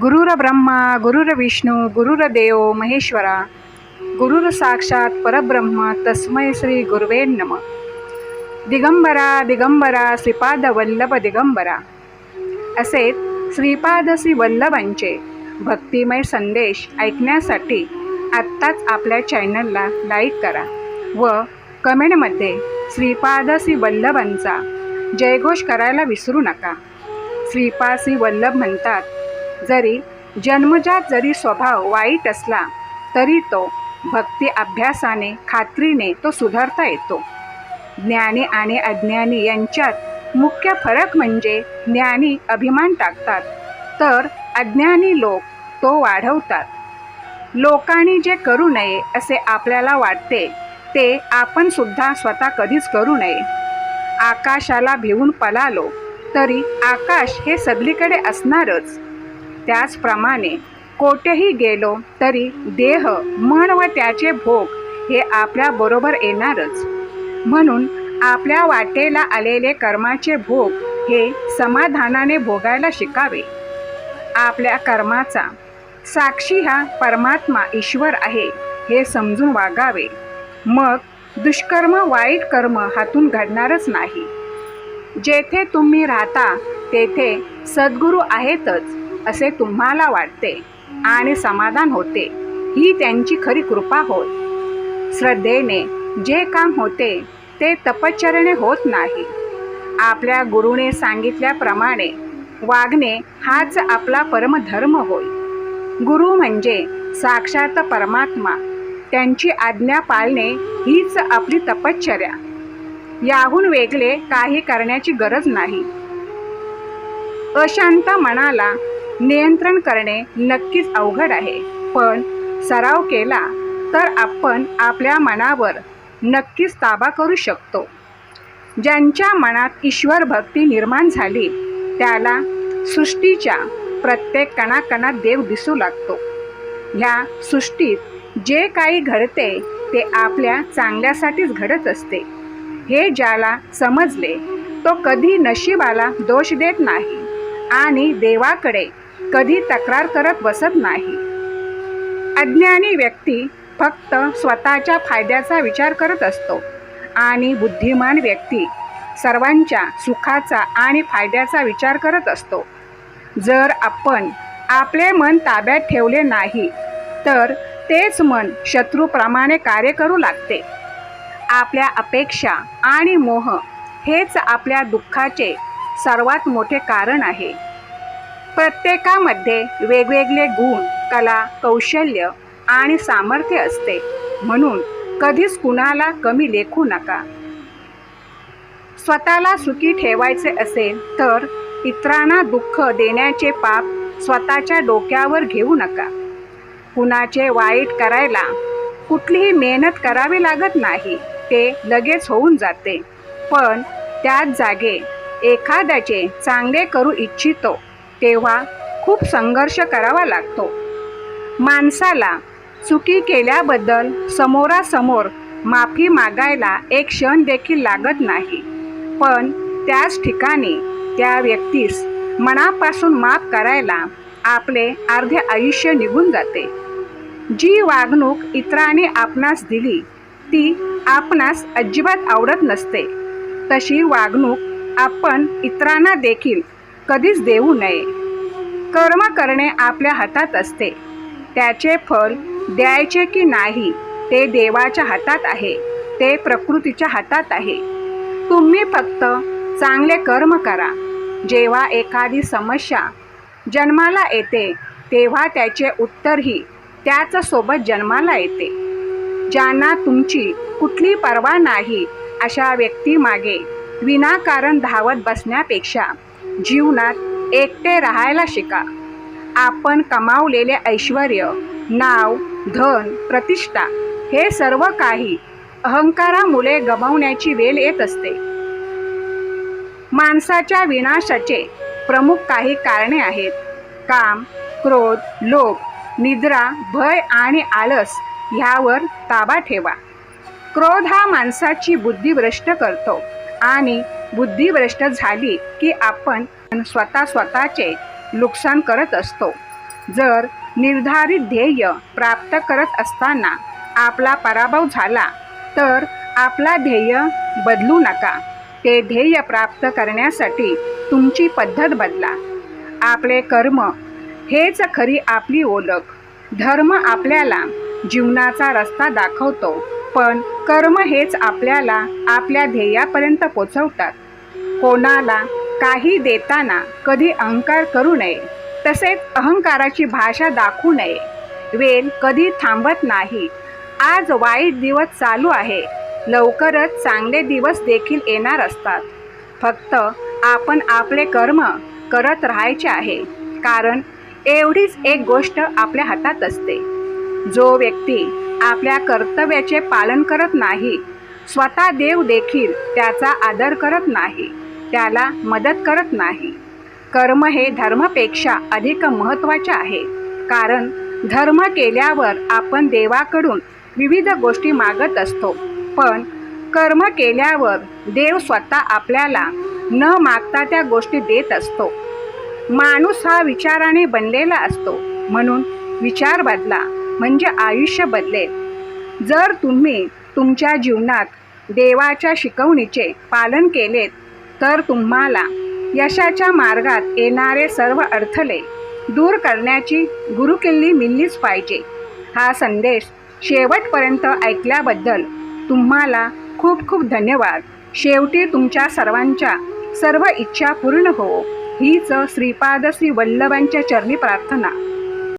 गुरुर ब्रह्मा गुरुर विष्णू गुरुर देव महेश्वरा गुरुर साक्षात परब्रह्म तस्मै श्री गुरुवे नम. दिगंबरा दिगंबरा श्रीपाद वल्लभ दिगंबरा. असेच श्रीपाद श्री वल्लभांचे भक्तिमय संदेश ऐकण्यासाठी आत्ताच आपल्या चॅनलला लाईक करा व कमेंटमध्ये श्रीपाद श्री वल्लभांचा जयघोष करायला विसरू नका. श्रीपाद श्री वल्लभ म्हणतात जरी जन्मजात जरी स्वभाव वाईट असला तरी तो भक्ती अभ्यासाने खात्रीने तो सुधारता येतो. ज्ञानी आणि अज्ञानी यांच्यात मुख्य फरक म्हणजे ज्ञानी अभिमान टाकतात तर अज्ञानी लोक तो वाढवतात. लोकांनी जे करू नये असे आपल्याला वाटते ते आपण सुद्धा स्वतः कधीच करू नये. आकाशाला भिवून पलालो तरी आकाश हे सगळीकडे असणारच. त्याचप्रमाणे कोठेही गेलो तरी देह मन व त्याचे भोग हे आपल्याबरोबर येणारच. म्हणून आपल्या वाटेला आलेले कर्माचे भोग हे समाधानाने भोगायला शिकावे. आपल्या कर्माचा साक्षी हा परमात्मा ईश्वर आहे हे समजून वागावे. मग दुष्कर्म वाईट कर्म हातून घडणारच नाही. जेथे तुम्ही राहता तेथे सद्गुरू आहेतच. असे तुम्हाला वाटते आणि समाधान होते. ही त्यांची खरी कृपा होय. श्रद्धेने जे काम होते ते तपश्चर्याने होत नाही. आपल्या गुरुने सांगितल्याप्रमाणे वागणे हाच आपला परमधर्म होय. गुरु म्हणजे साक्षात परमात्मा. त्यांची आज्ञा पाळणे हीच आपली तपश्चर्या. याहून वेगळे काही करण्याची गरज नाही. अशांत मनाला नियंत्रण करणे नक्कीच अवघड आहे. पण सराव केला तर आपण आपल्या मनावर नक्कीच ताबा करू शकतो. ज्यांच्या मनात ईश्वर भक्ती निर्माण झाली त्याला सृष्टीच्या प्रत्येक कणाकणात देव दिसू लागतो. ह्या सृष्टीत जे काही घडते ते आपल्या चांगल्यासाठीच घडत असते. हे ज्याला समजले तो कधी नशिबाला दोष देत नाही आणि देवाकडे कधी तक्रार करत बसत नाही. अज्ञानी व्यक्ती फक्त स्वतःच्या फायद्याचा विचार करत असतो. आणि बुद्धिमान व्यक्ती सर्वांच्या सुखाचा आणि फायद्याचा विचार करत असतो. जर आपण आपले मन ताब्यात ठेवले नाही तर तेच मन शत्रूप्रमाणे कार्य करू लागते. आपल्या अपेक्षा आणि मोह हेच आपल्या दुःखाचे सर्वात मोठे कारण आहे. प्रत्येकामध्ये वेगवेगळे गुण कला कौशल्य आणि सामर्थ्य असते. म्हणून कधीच कुणाला कमी लेखू नका. स्वतःला सुखी ठेवायचे असेल तर इतरांना दुःख देण्याचे पाप स्वतःच्या डोक्यावर घेऊ नका. कुणाचे वाईट करायला कुठलीही मेहनत करावी लागत नाही ते लगेच होऊन जाते. पण त्याच जागे एखाद्याचे चांगले करू इच्छितो. तेव्हा खूप संघर्ष करावा लागतो. माणसाला चुकी केल्याबद्दल समोरासमोर माफी मागायला एक क्षण देखील लागत नाही. पण त्याच ठिकाणी त्या व्यक्तीस मनापासून माफ करायला आपले अर्धे आयुष्य निघून जाते. जी वागणूक इतरांनी आपणास दिली ती आपणास अजिबात आवडत नसते. तशी वागणूक आपण इतरांना देखील कधीच देऊ नये. कर्म करणे आपल्या हातात असते. त्याचे फल द्यायचे की नाही ते देवाच्या हातात आहे ते प्रकृतीच्या हातात आहे. तुम्ही फक्त चांगले कर्म करा. जेव्हा एखादी समस्या जन्माला येते तेव्हा त्याचे उत्तरही त्याच सोबत जन्माला येते. ज्यांना तुमची कुठली पर्वा नाही अशा व्यक्तीमागे विनाकारण धावत बसण्यापेक्षा जीवनात एकटे राहायला शिका. आपण कमावलेले ऐश्वर नाव धन प्रतिष्ठा हे सर्व काही अहंकारामुळे गमावण्याची वेळ येत असते. माणसाच्या विनाशाचे प्रमुख काही कारणे आहेत. काम क्रोध लोभ निद्रा भय आणि आळस ह्यावर ताबा ठेवा. क्रोध हा माणसाची बुद्धी भ्रष्ट करतो. आणि बुद्धी भ्रष्ट झाली की आपण स्वतः स्वतःचे नुकसान करत असतो. जर निर्धारित ध्येय प्राप्त करत असताना आपला पराभव झाला तर आपला ध्येय बदलू नका. ते ध्येय प्राप्त करण्यासाठी तुमची पद्धत बदला. आपले कर्म हेच खरी आपली ओळख. धर्म आपल्याला जीवनाचा रस्ता दाखवतो. पण कर्म हेच आपल्याला आपल्या ध्येयापर्यंत पोचवतात. कोणाला काही देताना कधी अहंकार करू नये तसेच अहंकाराची भाषा दाखवू नये. वेल कधी थांबत नाही. आज वाईट दिवस चालू आहे. लवकरच चांगले दिवस देखील येणार असतात. फक्त आपण आपले कर्म करत राहायचे आहे. कारण एवढीच एक गोष्ट आपल्या हातात असते. जो व्यक्ती आपल्या कर्तव्याचे पालन करत नाही. स्वतः देव देखील त्याचा आदर करत नाही. त्याला मदत करत नाही. कर्म हे धर्मापेक्षा अधिक महत्त्वाचे आहे. कारण धर्म केल्यावर आपण देवाकडून विविध गोष्टी मागत असतो. पण कर्म केल्यावर देव स्वतः आपल्याला न मागता त्या गोष्टी देत असतो. माणूस हा विचाराने बनलेला असतो. म्हणून विचार बदला. म्हणजे आयुष्य बदलेल. जर तुम्ही तुमच्या जीवनात देवाच्या शिकवणीचे पालन केलेत तर तुम्हाला यशाच्या मार्गात येणारे सर्व अडथळे दूर करण्याची गुरुकिल्ली मिळलीच पाहिजे. हा संदेश शेवटपर्यंत ऐकल्याबद्दल तुम्हाला खूप खूप धन्यवाद. शेवटी तुमच्या सर्वांच्या सर्व इच्छा पूर्ण हो. हीच श्रीपाद श्री वल्लभांच्या चरणी प्रार्थना.